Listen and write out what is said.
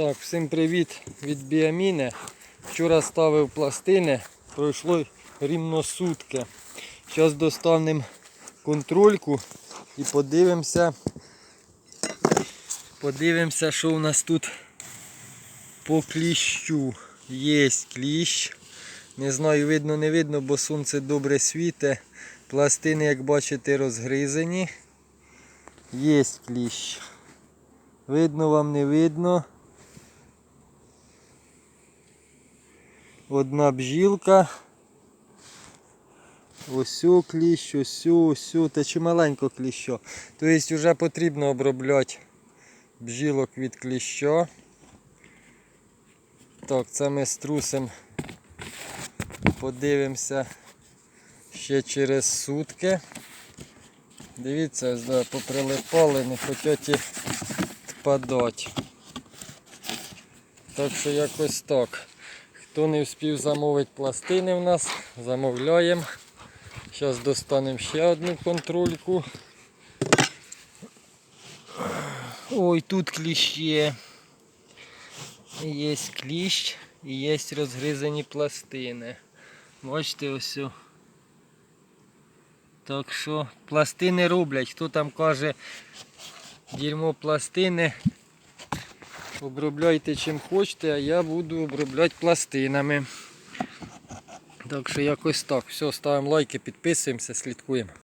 Так, всім привіт від Біаміни. Вчора ставив пластини, пройшло рівно сутки. Зараз достанемо контрольку і подивимося. Подивимося, що у нас тут по кліщу. Є кліщ. Не знаю, видно, не видно, бо сонце добре світе. Пластини, як бачите, розгризані. Є кліщ. Видно вам не видно. Одна бжілка. Ось кліщ, ось, ось, та чималенько кліщо. Тобто вже потрібно обробляти бжілок від кліща. Так, це ми струсимо. Подивимося ще через сутки. Дивіться, ось, поприлипали, не хочуть і впадати. Так що якось так. Хто не встиг замовити пластини в нас, замовляємо. Зараз достанемо ще одну контрольку. Ой, тут кліщ є. Є кліщ і є розгризані пластини. Бачите ось. Так що пластини роблять. Хто там каже дерьмо пластини. Обробляйте чим хочете, а я буду обробляти пластинами. Так що якось так. Все, ставимо лайки, підписуємося, слідкуємо.